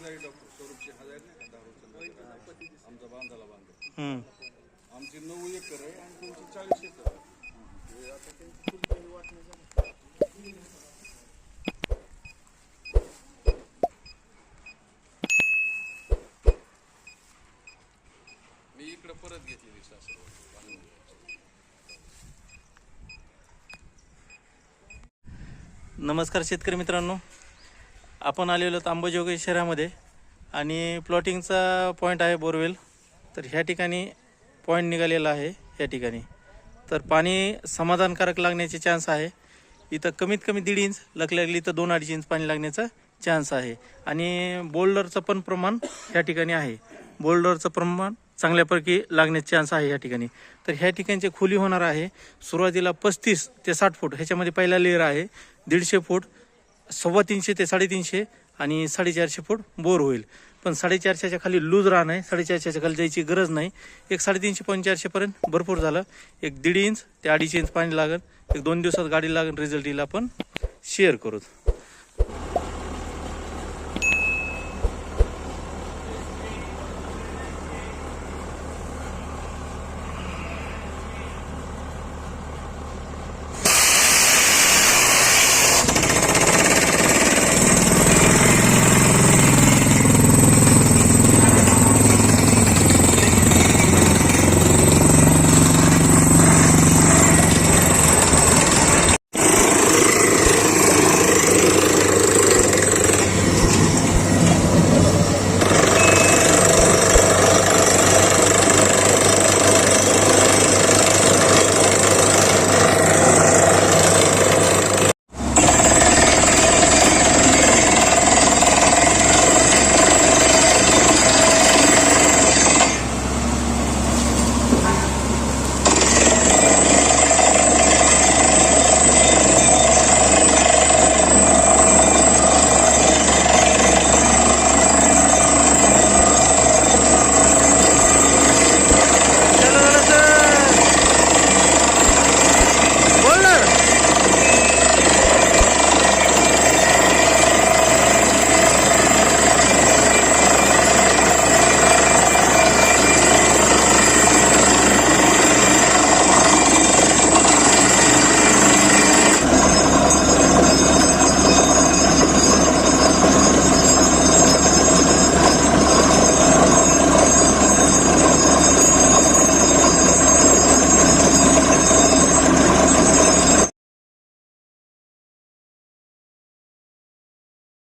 स्वरूपची हजार नाही का दारूचा आमचा बांधाला बांध हम्म. आमची नऊ एकर आहे आणि तुमची चाळीस एकर आहे. हे आता त्यांची फुलझडी वाटणी झाली. मी इकडे परत घेतलेली सासरवाडी. नमस्कार शेतकरी मित्रांनो आपण आलेलो आहोत अंबाजोगाई शहरामध्ये आणि प्लॉटिंगचा पॉईंट आहे बोरवेल. तर ह्या ठिकाणी पॉईंट निघालेला आहे ह्या ठिकाणी. तर पाणी समाधानकारक लागण्याचे चान्स आहे. इथं कमीत कमी दीड इंच लागली तर दोन अडीच इंच पाणी लागण्याचा चान्स आहे. आणि बोल्डरचं पण प्रमाण ह्या ठिकाणी आहे. बोल्डरचं प्रमाण चांगल्यापैकी लागण्याचे चान्स आहे या ठिकाणी. तर ह्या ठिकाणची खोली होणार आहे. सुरुवातीला पस्तीस ते साठ फूट ह्याच्यामध्ये पहिला लेअर आहे. दीडशे फूट सव्वा तीनशे ते साडेतीनशे आणि साडेचारशे फूट बोर होईल. पण साडेचारशेच्या खाली लूज राहणं आहे साडेचारशेच्या खाली जायची गरज नाही. एक साडेतीनशे पंचारशेपर्यंत भरपूर झालं. एक दीड इंच ते अडीच इंच पाणी लागेल. एक दोन दिवसात गाडी लागेल. रिझल्ट येईल. आपण शेअर करू.